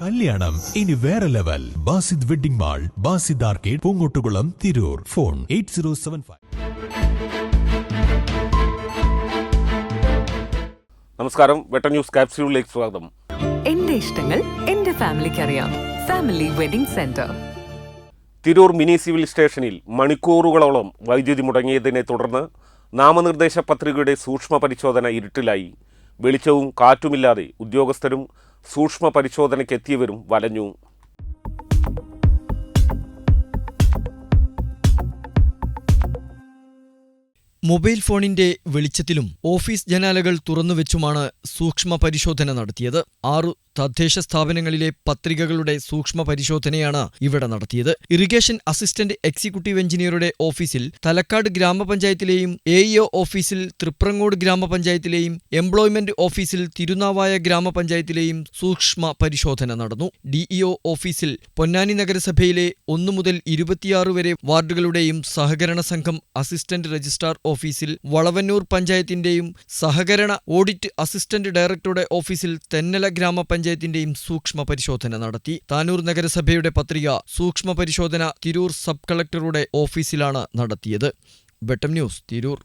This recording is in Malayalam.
കല്യാണം. ഇനി വേറെ level. Basid wedding mall Basid arcade Poongottukulam Tirur. Phone eight zero seven five. നമസ്കാരം. വെട്ടർ ന്യൂസ് കാപ്സ്യൂളിലേക്ക് സ്വാഗതം. എന്റെ ഇഷ്ടങ്ങൾ എന്റെ ഫാമിലിക്ക് അറിയാം. Family wedding centre. Tirur mini civil സ്റ്റേഷനിൽ മണിക്കൂറുകളോളം വൈദ്യുതി മുടങ്ങിയതിനെ തുടർന്ന് നാമനിർദ്ദേശ പത്രികയുടെ സൂക്ഷ്മ പരിശോധന ഇരുട്ടിലായി. വെളിച്ചവും കാറ്റുമില്ലാതെ ഉദ്യോഗസ്ഥരും സൂക്ഷ്മ പരിശോധനയ്ക്ക് എത്തിയവരും വലഞ്ഞു. മൊബൈൽ ഫോണിന്റെ വെളിച്ചത്തിലും ഓഫീസ് ജനാലകൾ തുറന്നുവെച്ചുമാണ് സൂക്ഷ്മ പരിശോധന നടത്തിയത്. ആറു തദ്ദേശ സ്ഥാപനങ്ങളിലെ പത്രികകളുടെ സൂക്ഷ്മ പരിശോധനയാണ് ഇവിടെ നടത്തിയത്. ഇറിഗേഷൻ അസിസ്റ്റന്റ് എക്സിക്യൂട്ടീവ് എഞ്ചിനീയറുടെ ഓഫീസിൽ തലക്കാട് ഗ്രാമപഞ്ചായത്തിലെയും എ ഓഫീസിൽ തൃപ്രങ്ങോട് ഗ്രാമപഞ്ചായത്തിലെയും എംപ്ലോയ്മെന്റ് ഓഫീസിൽ തിരുനാവായ ഗ്രാമപഞ്ചായത്തിലെയും സൂക്ഷ്മ പരിശോധന നടന്നു. ഡിഇഒ ഓഫീസിൽ പൊന്നാനി നഗരസഭയിലെ ഒന്നു മുതൽ ഇരുപത്തിയാറ് വരെ വാർഡുകളുടെയും സഹകരണ സംഘം അസിസ്റ്റന്റ് രജിസ്ട്രാർ ഓഫീസിൽ വളവന്നൂർ പഞ്ചായത്തിന്റെയും സഹകരണ ഓഡിറ്റ് അസിസ്റ്റന്റ് ഡയറക്ടറുടെ ഓഫീസിൽ തെന്നല ഗ്രാമപഞ്ചായത്തിന്റെയും സൂക്ഷ്മ പരിശോധന നടത്തി. താനൂർ നഗരസഭയുടെ പത്രിക സൂക്ഷ്മ പരിശോധന തിരൂർ സബ് കളക്ടറുടെ ഓഫീസിലാണ് നടത്തിയത്. വെട്ടം ന്യൂസ് തിരൂർ.